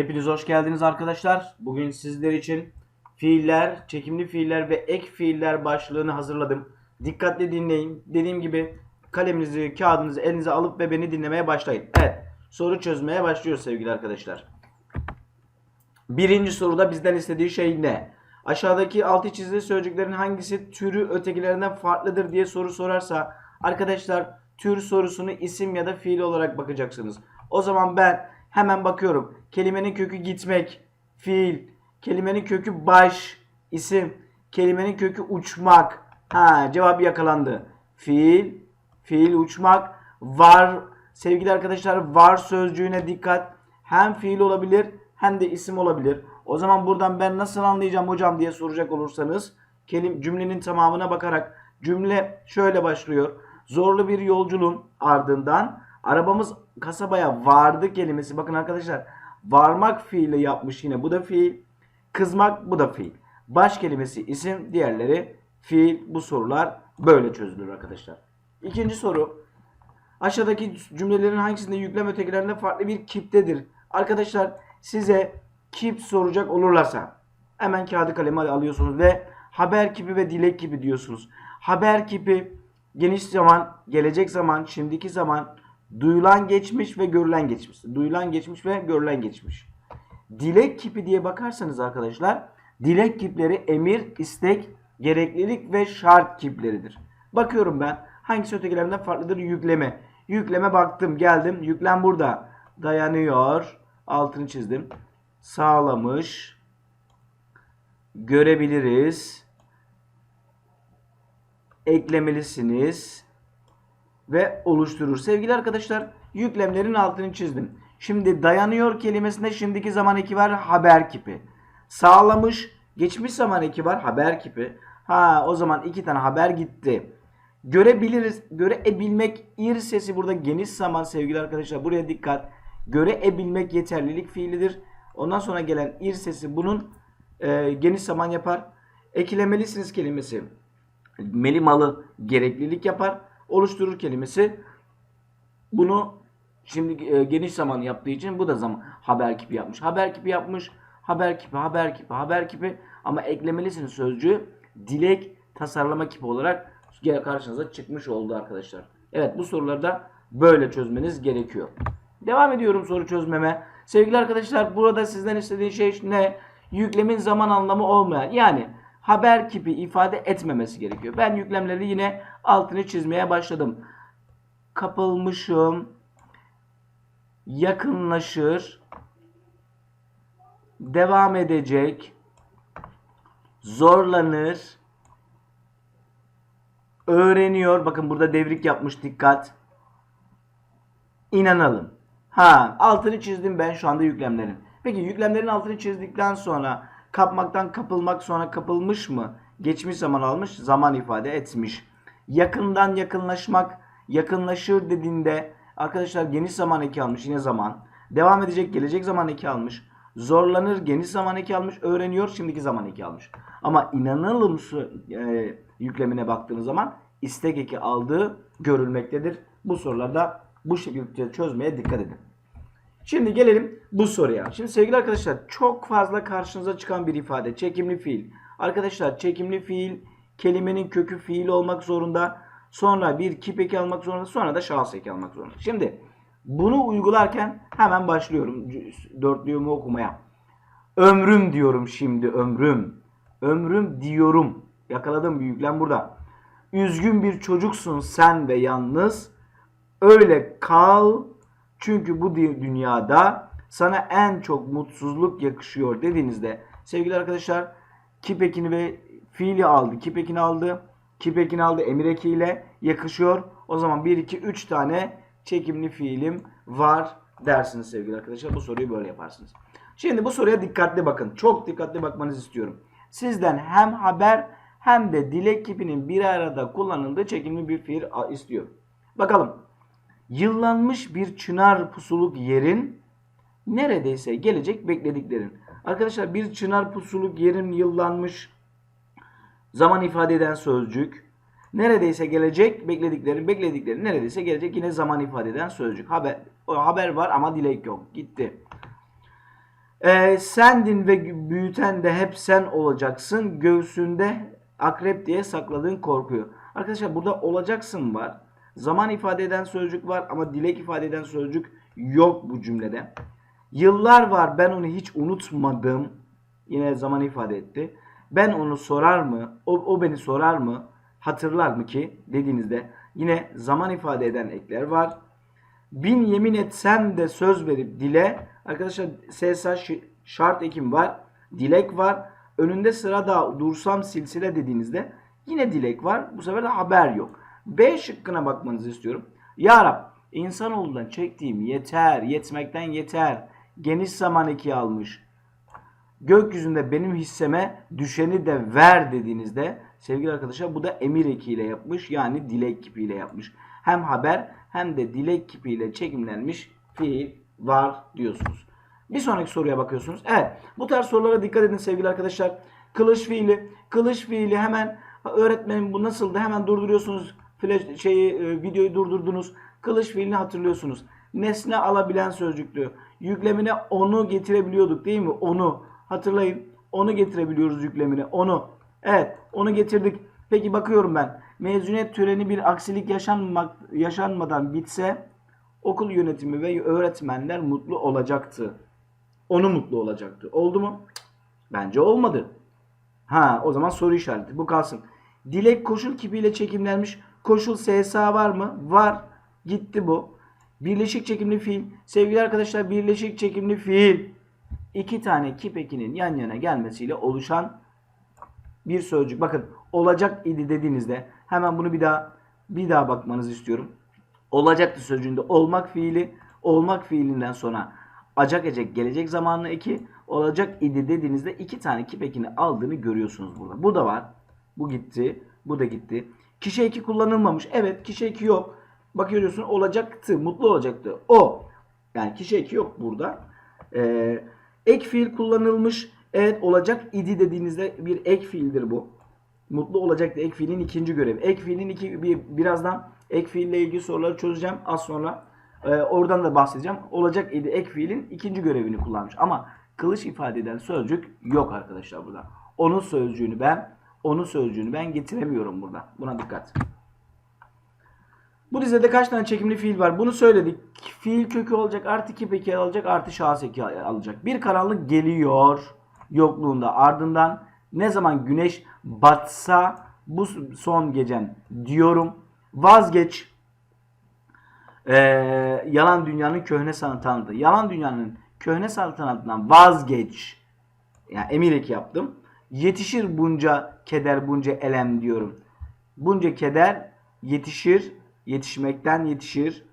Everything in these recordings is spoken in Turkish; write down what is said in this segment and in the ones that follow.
Hepiniz hoş geldiniz arkadaşlar. Bugün sizler için fiiller, çekimli fiiller ve ek fiiller başlığını hazırladım. Dikkatli dinleyin. Dediğim gibi kaleminizi, kağıdınızı elinize alıp ve beni dinlemeye başlayın. Evet, soru çözmeye başlıyoruz sevgili arkadaşlar. Birinci soruda bizden istediği şey ne? Aşağıdaki altı çizili sözcüklerin hangisi türü ötekilerinden farklıdır diye soru sorarsa arkadaşlar tür sorusunu isim ya da fiil olarak bakacaksınız. O zaman ben hemen bakıyorum. Kelimenin kökü gitmek, fiil, kelimenin kökü baş, isim, kelimenin kökü uçmak. Ha cevap yakalandı. Fiil, fiil uçmak, var sevgili arkadaşlar var sözcüğüne dikkat. Hem fiil olabilir hem de isim olabilir. O zaman buradan ben nasıl anlayacağım hocam diye soracak olursanız kelim cümlenin tamamına bakarak cümle şöyle başlıyor. Zorlu bir yolculuğun ardından arabamız kasabaya vardı kelimesi. Bakın arkadaşlar varmak fiili yapmış yine. Bu da fiil. Kızmak bu da fiil. Baş kelimesi isim, diğerleri fiil. Bu sorular böyle çözülür arkadaşlar. İkinci soru. Aşağıdaki cümlelerin hangisinde yüklem ötekilerinde farklı bir kiptedir? Arkadaşlar size kip soracak olurlarsa hemen kağıdı kalemi alıyorsunuz ve haber kipi ve dilek kipi diyorsunuz. Haber kipi geniş zaman, gelecek zaman, şimdiki zaman, duyulan geçmiş ve görülen geçmiş. Duyulan geçmiş ve görülen geçmiş. Dilek kipi diye bakarsanız arkadaşlar dilek kipleri emir, istek, gereklilik ve şart kipleridir. Bakıyorum ben hangisi ötekilerinden farklıdır yükleme. Yükleme baktım geldim yüklem burada dayanıyor altını çizdim sağlamış görebiliriz eklemelisiniz ve oluşturur. Sevgili arkadaşlar yüklemlerin altını çizdim. Şimdi dayanıyor kelimesinde şimdiki zaman eki var haber kipi. Sağlamış geçmiş zaman eki var haber kipi. Ha o zaman iki tane haber gitti. Görebiliriz. Görebilmek ir sesi burada geniş zaman sevgili arkadaşlar. Buraya dikkat. Görebilmek yeterlilik fiilidir. Ondan sonra gelen ir sesi bunun e, geniş zaman yapar. Eklemelisiniz kelimesi meli malı gereklilik yapar. Oluşturur kelimesi bunu şimdi e, geniş zaman yaptığı için bu da zaman haber kipi yapmış. Haber kipi yapmış. Haber kipi, haber kipi, haber kipi ama eklemelisiniz sözcüğü dilek tasarlama kipi olarak karşınıza çıkmış oldu arkadaşlar. Evet bu soruları da böyle çözmeniz gerekiyor. Devam ediyorum soru çözmeme. Sevgili arkadaşlar burada sizden istediğim şey ne? Yüklemin zaman anlamı olmayan yani haber kipi ifade etmemesi gerekiyor. Ben yüklemleri yine altını çizmeye başladım. Kapılmışım, yakınlaşır, devam edecek, zorlanır, öğreniyor. Bakın burada devrik yapmış dikkat. İnanalım. Ha, altını çizdim ben şu anda yüklemlerin. Peki yüklemlerin altını çizdikten sonra kapmaktan kapılmak sonra kapılmış mı? Geçmiş zaman almış, zaman ifade etmiş. Yakından yakınlaşmak, yakınlaşır dediğinde arkadaşlar geniş zaman eki almış yine zaman. Devam edecek gelecek zaman eki almış. Zorlanır geniş zaman eki almış. Öğreniyor şimdiki zaman eki almış. Ama inanalım e, yüklemine baktığınız zaman istek eki aldığı görülmektedir. Bu sorularda bu şekilde çözmeye dikkat edin. Şimdi gelelim bu soruya. Şimdi sevgili arkadaşlar çok fazla karşınıza çıkan bir ifade. Çekimli fiil. Arkadaşlar çekimli fiil kelimenin kökü fiil olmak zorunda. Sonra bir kip eki almak zorunda. Sonra da şahıs eki almak zorunda. Şimdi bunu uygularken hemen başlıyorum dörtlüğümü okumaya. Ömrüm diyorum şimdi ömrüm. Ömrüm diyorum. Yakaladım bir yüklem burada. Üzgün bir çocuksun sen ve yalnız. Öyle kal çünkü bu dünyada sana en çok mutsuzluk yakışıyor dediğinizde sevgili arkadaşlar kip ekini ve fiili aldı. Kip ekini aldı. Kip ekini aldı emir ekiyle yakışıyor. O zaman 1 2 3 tane çekimli fiilim var dersiniz sevgili arkadaşlar. Bu soruyu böyle yaparsınız. Şimdi bu soruya dikkatli bakın. Çok dikkatli bakmanızı istiyorum. Sizden hem haber hem de dilek kipinin bir arada kullanıldığı çekimli bir fiil istiyor. Bakalım. Yıllanmış bir çınar pusuluk yerin neredeyse gelecek beklediklerin. Arkadaşlar bir çınar pusuluk yerin yıllanmış zaman ifade eden sözcük. Neredeyse gelecek beklediklerin beklediklerin neredeyse gelecek yine zaman ifade eden sözcük. Haber haber var ama dilek yok. Gitti. Ee, sendin ve büyüten de hep sen olacaksın. Göğsünde akrep diye sakladığın korkuyu. Arkadaşlar burada olacaksın var. Zaman ifade eden sözcük var ama dilek ifade eden sözcük yok bu cümlede. Yıllar var ben onu hiç unutmadım. Yine zaman ifade etti. Ben onu sorar mı? O, o beni sorar mı? Hatırlar mı ki? Dediğinizde yine zaman ifade eden ekler var. Bin yemin etsem de söz verip dile. Arkadaşlar SSH şart ekim var. Dilek var. Önünde sırada dursam silsile dediğinizde yine dilek var. Bu sefer de haber yok. B şıkkına bakmanızı istiyorum. Ya Rab insanoğlundan çektiğim yeter, yetmekten yeter. Geniş zaman eki almış. Gökyüzünde benim hisseme düşeni de ver dediğinizde sevgili arkadaşlar bu da emir ekiyle yapmış. Yani dilek kipiyle yapmış. Hem haber hem de dilek kipiyle çekimlenmiş fiil var diyorsunuz. Bir sonraki soruya bakıyorsunuz. Evet bu tarz sorulara dikkat edin sevgili arkadaşlar. Kılıç fiili. Kılıç fiili hemen öğretmenim bu nasıldı hemen durduruyorsunuz. Flash, şeyi, e, videoyu durdurdunuz. Kılıç fiilini hatırlıyorsunuz. Nesne alabilen sözcüktü. Yüklemine onu getirebiliyorduk değil mi? Onu. Hatırlayın. Onu getirebiliyoruz yüklemine. Onu. Evet. Onu getirdik. Peki bakıyorum ben. Mezuniyet töreni bir aksilik yaşanmak, yaşanmadan bitse okul yönetimi ve öğretmenler mutlu olacaktı. Onu mutlu olacaktı. Oldu mu? Bence olmadı. Ha o zaman soru işareti. Bu kalsın. Dilek koşul kipiyle çekimlenmiş. Koşul SSA var mı? Var. Gitti bu. Birleşik çekimli fiil. Sevgili arkadaşlar birleşik çekimli fiil. iki tane kip ekinin yan yana gelmesiyle oluşan bir sözcük. Bakın olacak idi dediğinizde hemen bunu bir daha bir daha bakmanızı istiyorum. Olacaktı sözcüğünde olmak fiili, olmak fiilinden sonra acak ecek gelecek zamanlı eki, olacak idi dediğinizde iki tane kip ekini aldığını görüyorsunuz burada. Bu da var. Bu gitti. Bu da gitti. Kişi eki kullanılmamış. Evet kişi eki yok. Bak görüyorsun olacaktı. Mutlu olacaktı. O. Yani kişi eki yok burada. Ee, ek fiil kullanılmış. Evet olacak idi dediğinizde bir ek fiildir bu. Mutlu olacaktı ek fiilin ikinci görevi. Ek fiilin iki, bir, birazdan ek fiille ilgili soruları çözeceğim az sonra. Ee, oradan da bahsedeceğim. Olacak idi ek fiilin ikinci görevini kullanmış. Ama kılıç ifade eden sözcük yok arkadaşlar burada. Onun sözcüğünü ben onun sözcüğünü ben getiremiyorum burada. Buna dikkat. Bu dizede kaç tane çekimli fiil var? Bunu söyledik. Fiil kökü olacak, artı kip eki alacak, artı şahıs eki alacak. Bir karanlık geliyor yokluğunda. Ardından ne zaman güneş batsa bu son gecen diyorum. Vazgeç. Ee, yalan dünyanın köhne saltanatı. Yalan dünyanın köhne saltanatından vazgeç. Yani emir yaptım. Yetişir bunca keder, bunca elem diyorum. Bunca keder yetişir, yetişmekten yetişir.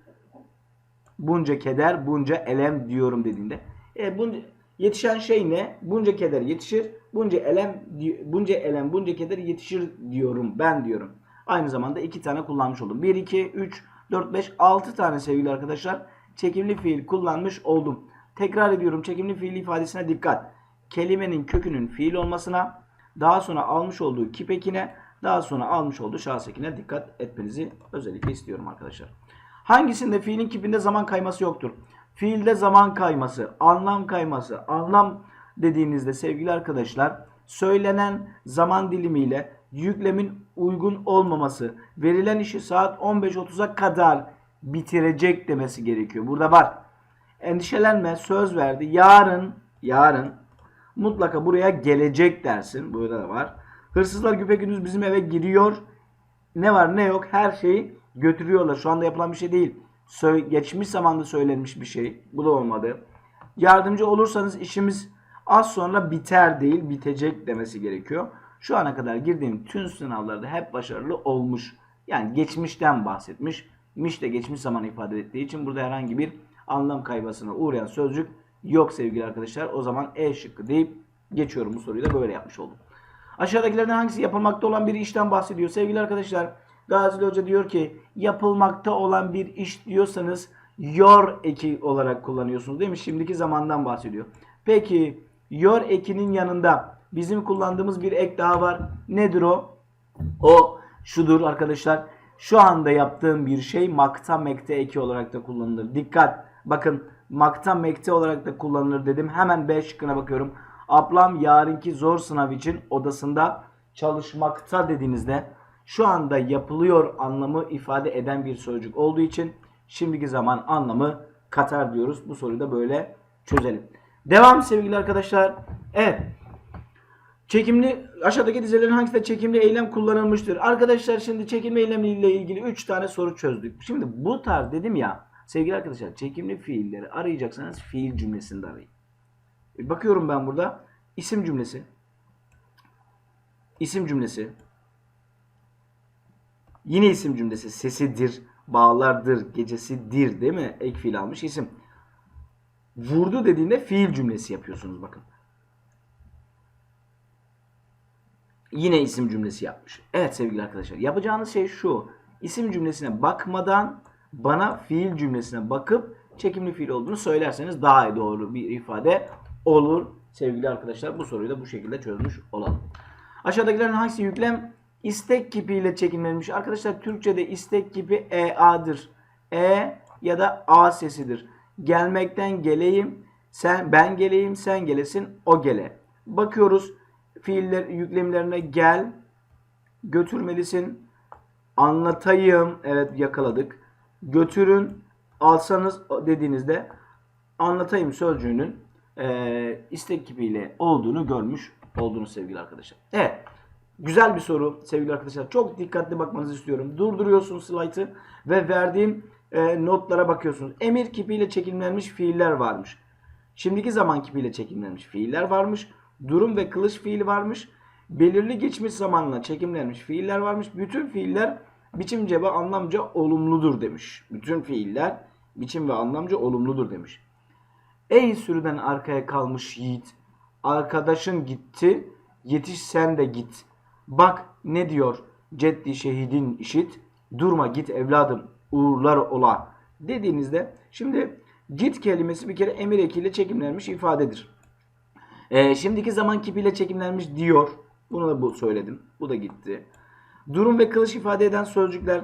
Bunca keder, bunca elem diyorum dediğinde. E, bunca, yetişen şey ne? Bunca keder yetişir, bunca elem, bunca elem, bunca keder yetişir diyorum. Ben diyorum. Aynı zamanda iki tane kullanmış oldum. 1, 2, 3, 4, 5, 6 tane sevgili arkadaşlar çekimli fiil kullanmış oldum. Tekrar ediyorum çekimli fiil ifadesine dikkat kelimenin kökünün fiil olmasına, daha sonra almış olduğu kip ekine, daha sonra almış olduğu şahıs ekine dikkat etmenizi özellikle istiyorum arkadaşlar. Hangisinde fiilin kipinde zaman kayması yoktur? Fiilde zaman kayması, anlam kayması, anlam dediğinizde sevgili arkadaşlar söylenen zaman dilimiyle yüklemin uygun olmaması, verilen işi saat 15.30'a kadar bitirecek demesi gerekiyor. Burada var. Endişelenme, söz verdi. Yarın, yarın mutlaka buraya gelecek dersin. Burada da var. Hırsızlar güpegündüz bizim eve giriyor. Ne var ne yok her şeyi götürüyorlar. Şu anda yapılan bir şey değil. Sö geçmiş zamanda söylenmiş bir şey. Bu da olmadı. Yardımcı olursanız işimiz az sonra biter değil bitecek demesi gerekiyor. Şu ana kadar girdiğim tüm sınavlarda hep başarılı olmuş. Yani geçmişten bahsetmiş. Miş de geçmiş zaman ifade ettiği için burada herhangi bir anlam kaybasına uğrayan sözcük yok sevgili arkadaşlar. O zaman E şıkkı deyip geçiyorum bu soruyu da böyle yapmış oldum. Aşağıdakilerden hangisi yapılmakta olan bir işten bahsediyor? Sevgili arkadaşlar Gazili Hoca diyor ki yapılmakta olan bir iş diyorsanız yor eki olarak kullanıyorsunuz değil mi? Şimdiki zamandan bahsediyor. Peki yor ekinin yanında bizim kullandığımız bir ek daha var. Nedir o? O şudur arkadaşlar. Şu anda yaptığım bir şey makta mekte eki olarak da kullanılır. Dikkat. Bakın makta mekte olarak da kullanılır dedim. Hemen B şıkkına bakıyorum. Ablam yarınki zor sınav için odasında çalışmakta dediğinizde şu anda yapılıyor anlamı ifade eden bir sözcük olduğu için şimdiki zaman anlamı katar diyoruz. Bu soruyu da böyle çözelim. Devam sevgili arkadaşlar. Evet. Çekimli aşağıdaki dizelerin hangisinde çekimli eylem kullanılmıştır? Arkadaşlar şimdi çekimli eylemle ilgili 3 tane soru çözdük. Şimdi bu tarz dedim ya sevgili arkadaşlar çekimli fiilleri arayacaksanız fiil cümlesinde arayın. E, Bakıyorum ben burada isim cümlesi. isim cümlesi. Yine isim cümlesi. Sesidir, bağlardır, gecesidir değil mi? Ek fiil almış isim. Vurdu dediğinde fiil cümlesi yapıyorsunuz bakın. Yine isim cümlesi yapmış. Evet sevgili arkadaşlar. Yapacağınız şey şu. İsim cümlesine bakmadan bana fiil cümlesine bakıp çekimli fiil olduğunu söylerseniz daha doğru bir ifade olur. Sevgili arkadaşlar bu soruyu da bu şekilde çözmüş olalım. Aşağıdakilerin hangisi yüklem istek kipiyle çekimlenmiş? Arkadaşlar Türkçe'de istek kipi EA'dır. E ya da A sesidir. Gelmekten geleyim, sen ben geleyim, sen gelesin, o gele. Bakıyoruz fiiller yüklemlerine gel, götürmelisin, anlatayım, evet yakaladık. Götürün, alsanız dediğinizde anlatayım sözcüğünün e, istek kipiyle olduğunu görmüş oldunuz sevgili arkadaşlar. Evet. Güzel bir soru sevgili arkadaşlar. Çok dikkatli bakmanızı istiyorum. Durduruyorsunuz slaytı ve verdiğim e, notlara bakıyorsunuz. Emir kipiyle çekimlenmiş fiiller varmış. Şimdiki zaman kipiyle çekimlenmiş fiiller varmış. Durum ve kılıç fiili varmış. Belirli geçmiş zamanla çekimlenmiş fiiller varmış. Bütün fiiller biçimce ve anlamca olumludur demiş. Bütün fiiller biçim ve anlamca olumludur demiş. Ey sürüden arkaya kalmış yiğit, arkadaşın gitti, yetiş sen de git. Bak ne diyor ceddi şehidin işit, durma git evladım, uğurlar ola dediğinizde şimdi git kelimesi bir kere emir ekiyle çekimlenmiş ifadedir. Ee, şimdiki zaman kipiyle çekimlenmiş diyor. Bunu da bu söyledim. Bu da gitti. Durum ve kılıç ifade eden sözcükler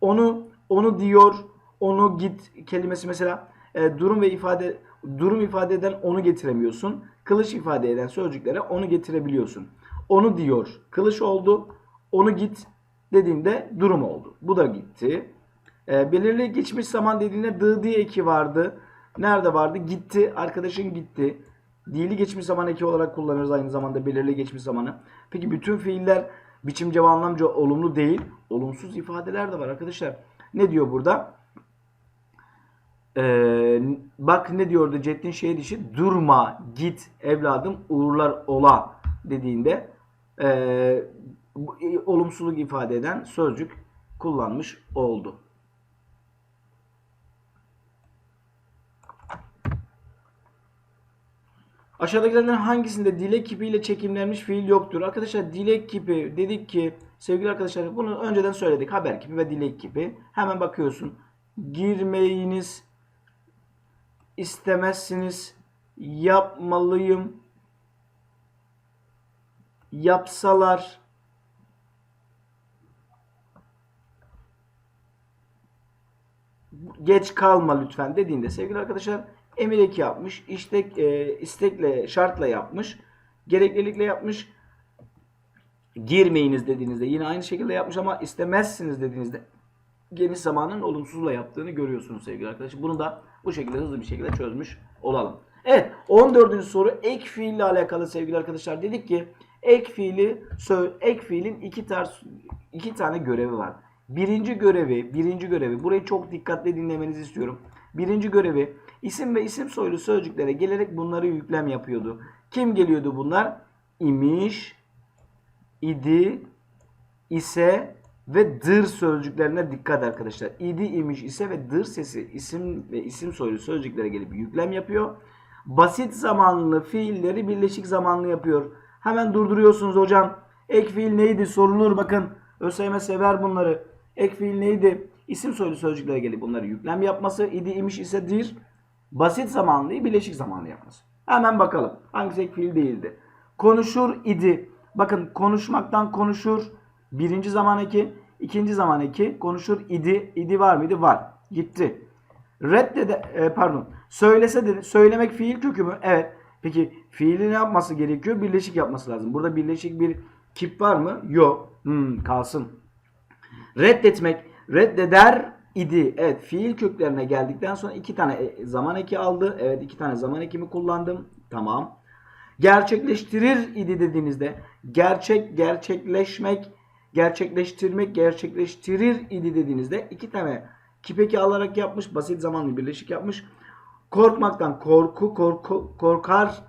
onu onu diyor, onu git kelimesi mesela e, durum ve ifade durum ifade eden onu getiremiyorsun. Kılıç ifade eden sözcüklere onu getirebiliyorsun. Onu diyor. Kılıç oldu. Onu git dediğinde durum oldu. Bu da gitti. E, belirli geçmiş zaman dediğinde dı diye eki vardı. Nerede vardı? Gitti. Arkadaşın gitti. Dili geçmiş zaman eki olarak kullanırız aynı zamanda belirli geçmiş zamanı. Peki bütün fiiller biçimce ve anlamca olumlu değil. Olumsuz ifadeler de var arkadaşlar. Ne diyor burada? Ee, bak ne diyordu Ceddin şehir işi? Durma, git evladım uğurlar ola dediğinde e, bu- e, olumsuzluk ifade eden sözcük kullanmış oldu. Aşağıdakilerden hangisinde dilek kipiyle çekimlenmiş fiil yoktur? Arkadaşlar dilek kipi dedik ki sevgili arkadaşlar bunu önceden söyledik. Haber kipi ve dilek kipi. Hemen bakıyorsun. Girmeyiniz istemezsiniz. Yapmalıyım. Yapsalar. geç kalma lütfen dediğinde sevgili arkadaşlar emir yapmış. istek e, istekle şartla yapmış. Gereklilikle yapmış. Girmeyiniz dediğinizde yine aynı şekilde yapmış ama istemezsiniz dediğinizde geniş zamanın olumsuzla yaptığını görüyorsunuz sevgili arkadaşlar. Bunu da bu şekilde hızlı bir şekilde çözmüş olalım. Evet 14. soru ek fiille alakalı sevgili arkadaşlar. Dedik ki ek fiili ek fiilin iki tarz iki tane görevi var. Birinci görevi, birinci görevi burayı çok dikkatli dinlemenizi istiyorum. Birinci görevi isim ve isim soylu sözcüklere gelerek bunları yüklem yapıyordu. Kim geliyordu bunlar? İmiş, idi, ise ve dır sözcüklerine dikkat arkadaşlar. İdi, imiş, ise ve dır sesi isim ve isim soylu sözcüklere gelip yüklem yapıyor. Basit zamanlı fiilleri birleşik zamanlı yapıyor. Hemen durduruyorsunuz hocam. Ek fiil neydi? Sorulur bakın. ÖSYM sever bunları. Ek fiil neydi? İsim soylu sözcüklere gelip bunları yüklem yapması. İdi, imiş, ise dir. Basit zamanlıyı birleşik zamanlı yapması. Hemen bakalım. Hangisi fiil değildi? Konuşur idi. Bakın konuşmaktan konuşur. Birinci zaman eki. ikinci zaman eki. Konuşur idi. İdi var mıydı? Var. Gitti. Reddede e, pardon. Söylese dedi. Söylemek fiil kökü mü? Evet. Peki fiili ne yapması gerekiyor? Birleşik yapması lazım. Burada birleşik bir kip var mı? Yok. Hmm, kalsın. Reddetmek. Reddeder idi. Evet fiil köklerine geldikten sonra iki tane e, zaman eki aldı. Evet iki tane zaman ekimi kullandım. Tamam. Gerçekleştirir idi dediğinizde gerçek, gerçekleşmek, gerçekleştirmek, gerçekleştirir idi dediğinizde iki tane kipeki alarak yapmış. Basit zamanlı birleşik yapmış. Korkmaktan korku, korku, korkar.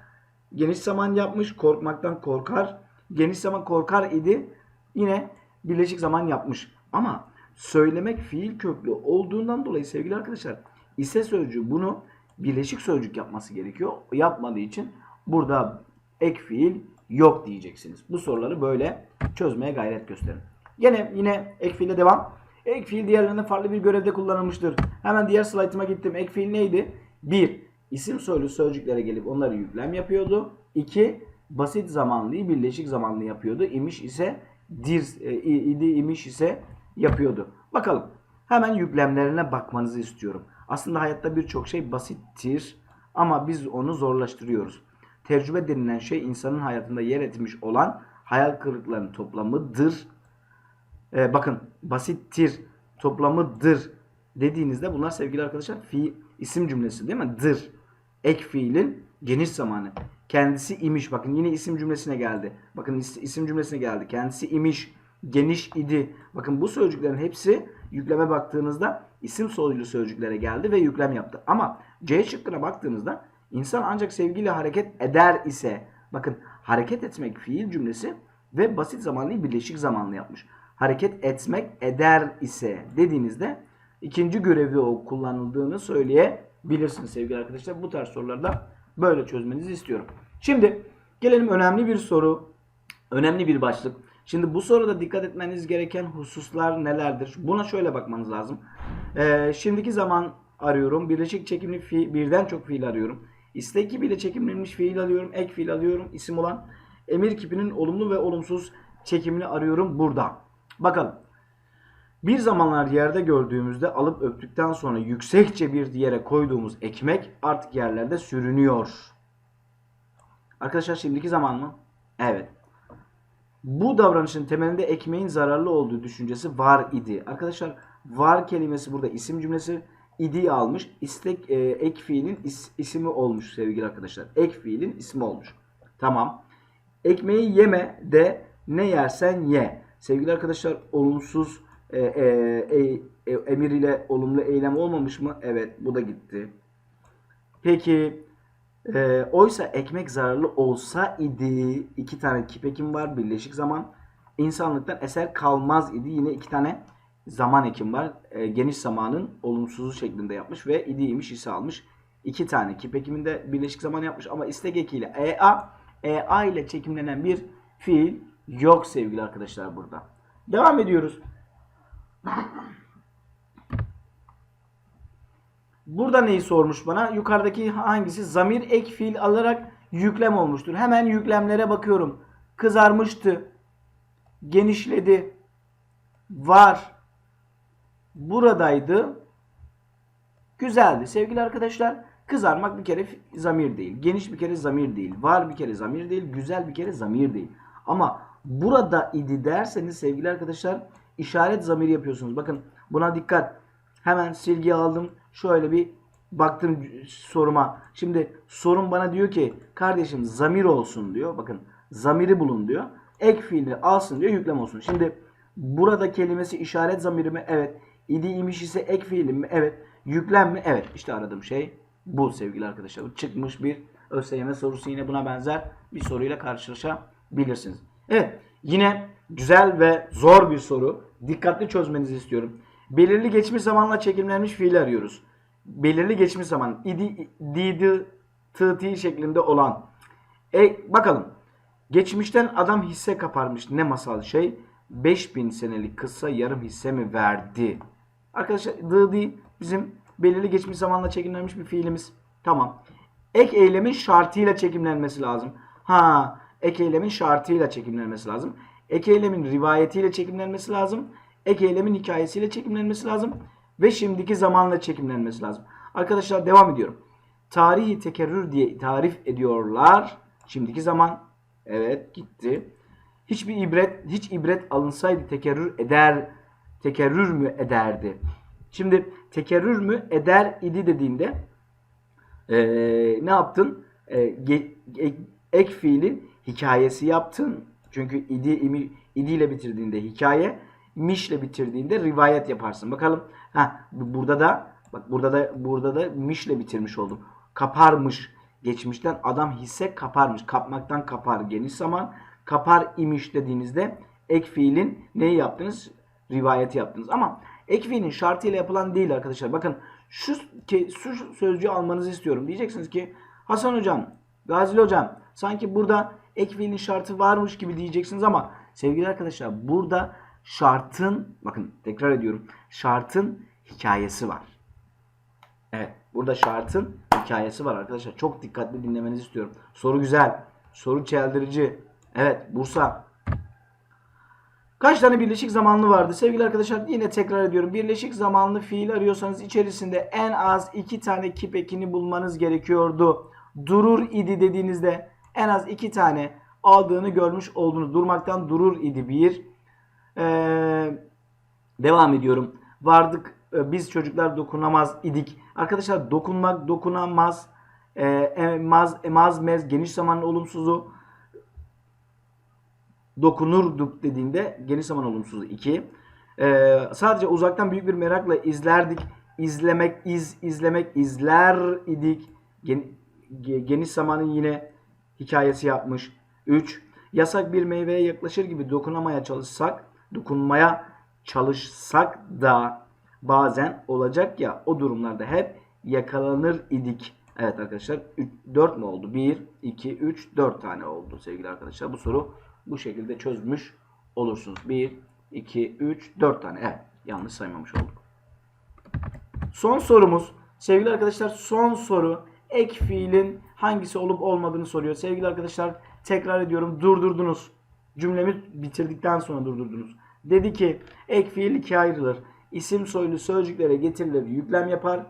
Geniş zaman yapmış. Korkmaktan korkar. Geniş zaman korkar idi. Yine birleşik zaman yapmış. Ama söylemek fiil köklü olduğundan dolayı sevgili arkadaşlar ise sözcüğü bunu birleşik sözcük yapması gerekiyor. Yapmadığı için burada ek fiil yok diyeceksiniz. Bu soruları böyle çözmeye gayret gösterin. Gene yine ek fiile devam. Ek fiil diğerlerinde farklı bir görevde kullanılmıştır. Hemen diğer slaytıma gittim. Ek fiil neydi? 1. İsim soylu sözcüklere gelip onları yüklem yapıyordu. 2. Basit zamanlıyı birleşik zamanlı yapıyordu. İmiş ise dir, e, idi imiş ise yapıyordu. Bakalım. Hemen yüklemlerine bakmanızı istiyorum. Aslında hayatta birçok şey basittir ama biz onu zorlaştırıyoruz. Tecrübe denilen şey insanın hayatında yer etmiş olan hayal kırıklarının toplamıdır. Ee, bakın basittir, toplamıdır dediğinizde bunlar sevgili arkadaşlar fi isim cümlesi değil mi? Dır. Ek fiilin geniş zamanı. Kendisi imiş. Bakın yine isim cümlesine geldi. Bakın is- isim cümlesine geldi. Kendisi imiş. Geniş idi. Bakın bu sözcüklerin hepsi yükleme baktığınızda isim soylu sözcüklere geldi ve yüklem yaptı. Ama C şıkkına baktığınızda insan ancak sevgiyle hareket eder ise bakın hareket etmek fiil cümlesi ve basit zamanlıyı birleşik zamanlı yapmış. Hareket etmek eder ise dediğinizde ikinci görevde o kullanıldığını söyleyebilirsiniz sevgili arkadaşlar. Bu tarz sorularda böyle çözmenizi istiyorum. Şimdi gelelim önemli bir soru. Önemli bir başlık. Şimdi bu soruda dikkat etmeniz gereken hususlar nelerdir? Buna şöyle bakmanız lazım. Ee, şimdiki zaman arıyorum. Birleşik çekimli fiil, birden çok fiil arıyorum. İstek bile çekimlenmiş fiil alıyorum. Ek fiil alıyorum. isim olan emir kipinin olumlu ve olumsuz çekimini arıyorum burada. Bakalım. Bir zamanlar yerde gördüğümüzde alıp öptükten sonra yüksekçe bir yere koyduğumuz ekmek artık yerlerde sürünüyor. Arkadaşlar şimdiki zaman mı? Evet. Bu davranışın temelinde ekmeğin zararlı olduğu düşüncesi var idi. Arkadaşlar var kelimesi burada isim cümlesi idi almış. İstek e, ek fiilin is- ismi olmuş sevgili arkadaşlar. Ek fiilin ismi olmuş. Tamam. Ekmeği yeme de ne yersen ye. Sevgili arkadaşlar olumsuz e, e, e, e, emir ile olumlu eylem olmamış mı? Evet bu da gitti. Peki e, oysa ekmek zararlı olsa idi. İki tane kipekim var birleşik zaman. İnsanlıktan eser kalmaz idi. Yine iki tane zaman ekim var. E, geniş zamanın olumsuzu şeklinde yapmış ve idiymiş ise almış. İki tane kipekiminde birleşik zaman yapmış. Ama istek ekiyle ea ea ile çekimlenen bir fiil yok sevgili arkadaşlar burada. Devam ediyoruz Burada neyi sormuş bana? Yukarıdaki hangisi? Zamir ek fiil alarak yüklem olmuştur. Hemen yüklemlere bakıyorum. Kızarmıştı. Genişledi. Var. Buradaydı. Güzeldi. Sevgili arkadaşlar kızarmak bir kere zamir değil. Geniş bir kere zamir değil. Var bir kere zamir değil. Güzel bir kere zamir değil. Ama burada idi derseniz sevgili arkadaşlar işaret zamir yapıyorsunuz. Bakın buna dikkat. Hemen silgi aldım. Şöyle bir baktım soruma. Şimdi sorun bana diyor ki kardeşim zamir olsun diyor. Bakın zamiri bulun diyor. Ek fiili alsın diyor yüklem olsun. Şimdi burada kelimesi işaret zamiri mi? Evet. İdi imiş ise ek fiili mi? Evet. Yüklem mi? Evet. İşte aradığım şey bu sevgili arkadaşlar. Çıkmış bir ÖSYM sorusu yine buna benzer bir soruyla karşılaşabilirsiniz. Evet. Yine güzel ve zor bir soru. Dikkatli çözmenizi istiyorum. Belirli geçmiş zamanla çekimlenmiş fiil arıyoruz. Belirli geçmiş zaman idi, didi, tı, şeklinde olan. E, bakalım. Geçmişten adam hisse kaparmış. Ne masal şey? 5000 senelik kısa yarım hisse mi verdi? Arkadaşlar dı bizim belirli geçmiş zamanla çekimlenmiş bir fiilimiz. Tamam. Ek eylemin şartıyla çekimlenmesi lazım. Ha, ek eylemin şartıyla çekimlenmesi lazım. Ek eylemin rivayetiyle çekimlenmesi lazım. Ek eylemin hikayesiyle çekimlenmesi lazım. Ve şimdiki zamanla çekimlenmesi lazım. Arkadaşlar devam ediyorum. Tarihi tekerrür diye tarif ediyorlar. Şimdiki zaman evet gitti. Hiçbir ibret hiç ibret alınsaydı tekerrür eder tekerrür mü ederdi? Şimdi tekerrür mü eder idi dediğinde eee, ne yaptın? Eee, ge- ge- ek fiilin hikayesi yaptın. Çünkü idi imi, idiyle bitirdiğinde hikaye, mişle bitirdiğinde rivayet yaparsın. Bakalım. Ha burada da bak burada da burada da mişle bitirmiş oldum. Kaparmış geçmişten adam hisse kaparmış. Kapmaktan kapar geniş zaman. Kapar imiş dediğinizde ek fiilin neyi yaptınız? Rivayeti yaptınız. Ama ek fiilin şartıyla yapılan değil arkadaşlar. Bakın şu, ke- şu sözcüğü almanızı istiyorum. Diyeceksiniz ki Hasan hocam, Gazili hocam sanki burada ek fiilin şartı varmış gibi diyeceksiniz ama sevgili arkadaşlar burada şartın bakın tekrar ediyorum. Şartın hikayesi var. Evet. Burada şartın hikayesi var arkadaşlar. Çok dikkatli dinlemenizi istiyorum. Soru güzel. Soru çeldirici. Evet. Bursa. Kaç tane birleşik zamanlı vardı? Sevgili arkadaşlar yine tekrar ediyorum. Birleşik zamanlı fiil arıyorsanız içerisinde en az iki tane kip ekini bulmanız gerekiyordu. Durur idi dediğinizde en az iki tane aldığını görmüş oldunuz. Durmaktan durur idi bir. Ee, Devam ediyorum. Vardık e, biz çocuklar dokunamaz idik. Arkadaşlar dokunmak, dokunamaz, e, emaz, emaz, mez, geniş zamanın olumsuzu dokunurduk dediğinde geniş zaman olumsuzu 2. sadece uzaktan büyük bir merakla izlerdik. İzlemek, iz, izlemek, izler idik. Gen- ge- geniş zamanın yine hikayesi yapmış. 3. Yasak bir meyveye yaklaşır gibi dokunamaya çalışsak, dokunmaya çalışsak da bazen olacak ya o durumlarda hep yakalanır idik. Evet arkadaşlar 4 mü oldu? 1, 2, 3, 4 tane oldu sevgili arkadaşlar. Bu soru bu şekilde çözmüş olursunuz. 1, 2, 3, 4 tane. Evet yanlış saymamış olduk. Son sorumuz sevgili arkadaşlar son soru ek fiilin hangisi olup olmadığını soruyor. Sevgili arkadaşlar tekrar ediyorum durdurdunuz. Cümlemi bitirdikten sonra durdurdunuz. Dedi ki ek fiil ikiye ayrılır. İsim soylu sözcüklere getirilir yüklem yapar.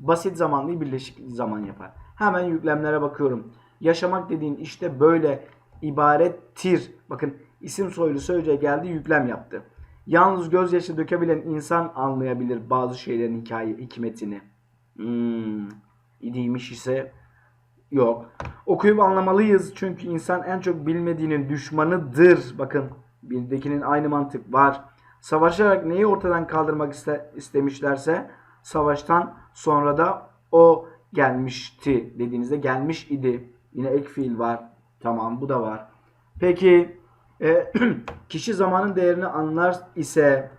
Basit zamanlı birleşik zaman yapar. Hemen yüklemlere bakıyorum. Yaşamak dediğin işte böyle ibarettir. Bakın isim soylu sözcüğe geldi yüklem yaptı. Yalnız gözyaşı dökebilen insan anlayabilir bazı şeylerin hikaye hikmetini. Hmm, idiymiş ise yok. Okuyup anlamalıyız çünkü insan en çok bilmediğinin düşmanıdır. Bakın bildekinin aynı mantık var. Savaşarak neyi ortadan kaldırmak iste, istemişlerse savaştan sonra da o gelmişti dediğinizde gelmiş idi. Yine ek fiil var. Tamam bu da var. Peki e, kişi zamanın değerini anlar ise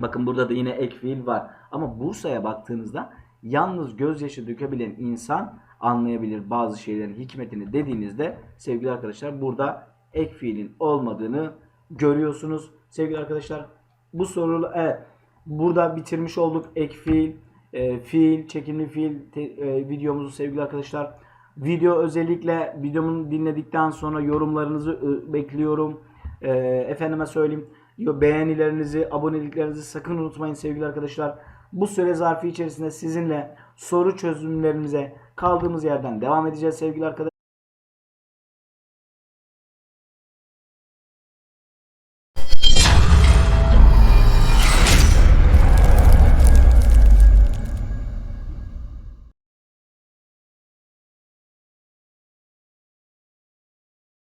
bakın burada da yine ek fiil var. Ama Bursa'ya baktığınızda yalnız gözyaşı dökebilen insan anlayabilir bazı şeylerin hikmetini dediğinizde sevgili arkadaşlar burada ek fiilin olmadığını görüyorsunuz. Sevgili arkadaşlar bu soru evet burada bitirmiş olduk ek fiil, e, fiil, çekimli fiil te- e, videomuzu sevgili arkadaşlar. Video özellikle videomu dinledikten sonra yorumlarınızı e, bekliyorum. E, efendime söyleyeyim beğenilerinizi, aboneliklerinizi sakın unutmayın sevgili arkadaşlar. Bu süre zarfı içerisinde sizinle soru çözümlerimize kaldığımız yerden devam edeceğiz sevgili arkadaşlar.